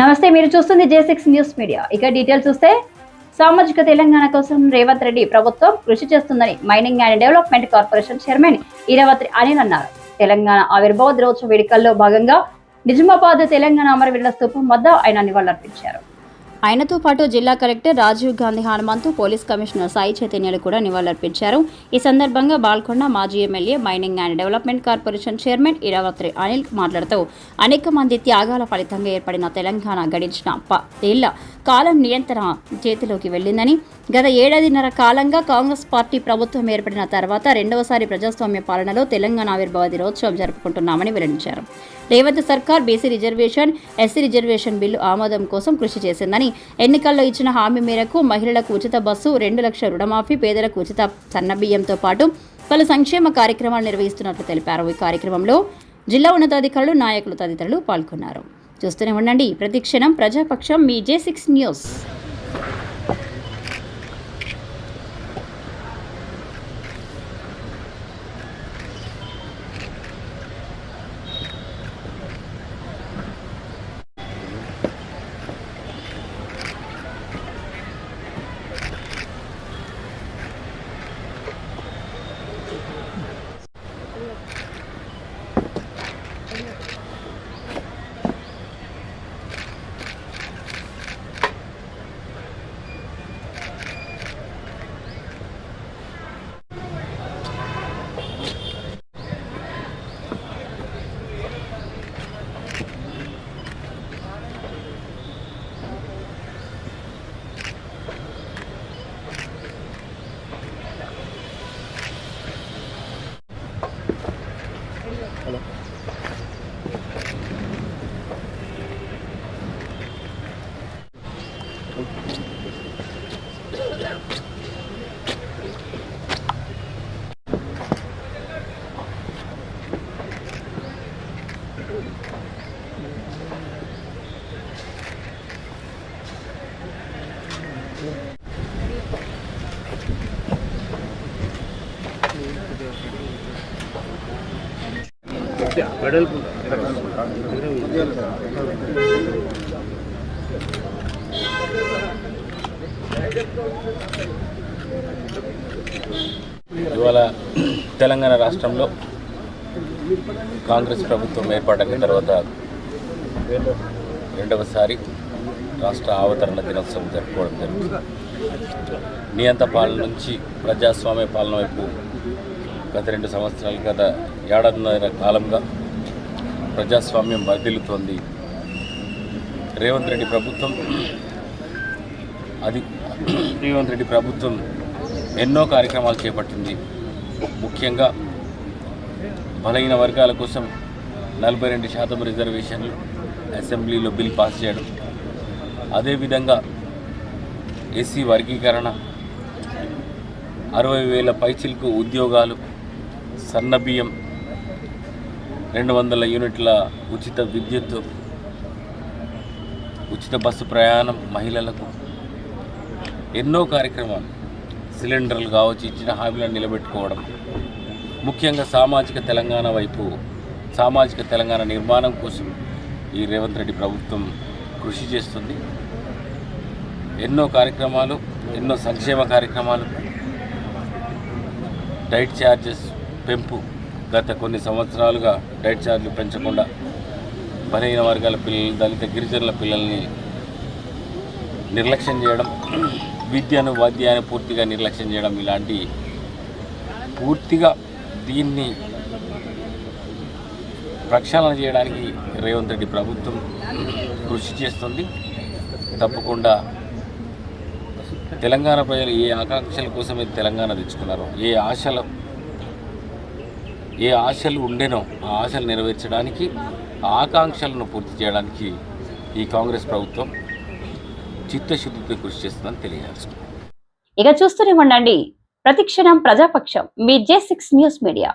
నమస్తే. మీరు చూస్తుంది జే సిక్స్ న్యూస్ మీడియా ఇక డీటెయిల్స్ చూస్తే సామాజిక తెలంగాణ కోసం రేవంత్ రెడ్డి ప్రభుత్వం కృషి చేస్తుందని mining and development corporation chairman Iravathri Anil అన్నారు. తెలంగాణ ఆవిర్భావ దినోత్సవ వేడుకల్లో భాగంగా నిజామాబాద్ తెలంగాణ అమరవీరుల స్థూపం వద్ద ఆయన నివాళులర్పించారు. ఆయనతో పాటు జిల్లా collector Rajiv Gandhi Hanumanthu police commissioner Sai చైతన్యలు కూడా నివాళులర్పించారు. ఈ సందర్భంగా బాల్కొండ మాజీ MLA mining and development corporation chairman Iravathri Anil మాట్లాడుతూ అనేక మంది త్యాగాల ఫలితంగా ఏర్పడిన తెలంగాణ గడించిన పదేళ్ళ కాలం నియంత్రణ చేతిలోకి వెళ్ళిందని. గత ఏడాదిన్నర కాలంగా కాంగ్రెస్ పార్టీ ప్రభుత్వం ఏర్పడిన తర్వాత రెండవసారి ప్రజాస్వామ్య పాలనలో తెలంగాణ ఆవిర్భావ దినోత్సవం జరుపుకుంటున్నామని వెల్లడించారు. రేవంత్ సర్కార్ BC reservation SC reservation bill ఆమోదం కోసం కృషి చేసిందని. ఎన్నికల్లో ఇచ్చిన హామీ మేరకు మహిళలకు ఉచిత బస్సు రెండు లక్షల రుణమాఫీ పేదలకు ఉచిత సన్నబియ్యంతో పాటు పలు సంక్షేమ కార్యక్రమాలు నిర్వహిస్తున్నట్లు తెలిపారు. ఈ కార్యక్రమంలో జిల్లా ఉన్నతాధికారులు నాయకులు తదితరులు పాల్గొన్నారు. చూస్తూనే ఉండండి. ప్రతిక్షణం ప్రజాపక్షం మీ జే సిక్స్ న్యూస్ பெடல் ఇవాళ తెలంగాణ రాష్ట్రంలో కాంగ్రెస్ ప్రభుత్వం ఏర్పడిన తర్వాత రెండవసారి రాష్ట్ర అవతరణ దినోత్సవం జరుపుకోవడం జరుగుతుంది. నియంత పాలన నుంచి ప్రజాస్వామ్య పాలన వైపు గత రెండు సంవత్సరాలు గత ఏడాదిన్నర కాలంగా ప్రజాస్వామ్యం వర్ధిల్లుతోంది. రేవంత్ రెడ్డి ప్రభుత్వం అది రేవంత్ రెడ్డి ప్రభుత్వం ఎన్నో కార్యక్రమాలు చేపట్టింది. ముఖ్యంగా బలహీన వర్గాల కోసం నలభై రెండు శాతం రిజర్వేషన్లు అసెంబ్లీలో బిల్ పాస్ చేయడం. అదేవిధంగా ఎస్సీ వర్గీకరణ అరవై వేల పైచిలకు ఉద్యోగాలు సన్నబియ్యం రెండు వందల యూనిట్ల ఉచిత విద్యుత్ ఉచిత బస్సు ప్రయాణం మహిళలకు ఎన్నో కార్యక్రమాలు సిలిండర్లు కావచ్చు ఇచ్చిన హామీలను నిలబెట్టుకోవడం. ముఖ్యంగా సామాజిక తెలంగాణ వైపు సామాజిక తెలంగాణ నిర్మాణం కోసం ఈ రేవంత్ రెడ్డి ప్రభుత్వం కృషి చేస్తుంది. ఎన్నో కార్యక్రమాలు ఎన్నో సంక్షేమ కార్యక్రమాలు డైట్ ఛార్జెస్ పెంపు గత కొన్ని సంవత్సరాలుగా డైట్ ఛార్జీలు పెంచకుండా బలహీన వర్గాల పిల్లలు దళిత గిరిజనుల పిల్లల్ని నిర్లక్ష్యం చేయడం విద్యను వాద్యాన్ని పూర్తిగా నిర్లక్ష్యం చేయడం ఇలాంటి పూర్తిగా దీన్ని ప్రక్షాళన చేయడానికి రేవంత్ రెడ్డి ప్రభుత్వం కృషి చేస్తుంది. తప్పకుండా తెలంగాణ ప్రజలు ఏ ఆకాంక్షల కోసమే తెలంగాణ తెచ్చుకున్నారో ఏ ఆశలు ఏ ఆశలు ఉండేనో ఆ ఆశలు నెరవేర్చడానికి ఆకాంక్షలను పూర్తి చేయడానికి ఈ కాంగ్రెస్ ప్రభుత్వం చిత్తశుద్ధితో కృషి చేస్తుందని తెలియజేస్తుంది. ఇక చూస్తూనే ఉండండి. ప్రతిక్షణం ప్రజాపక్షం మీ జే సిక్స్ న్యూస్ మీడియా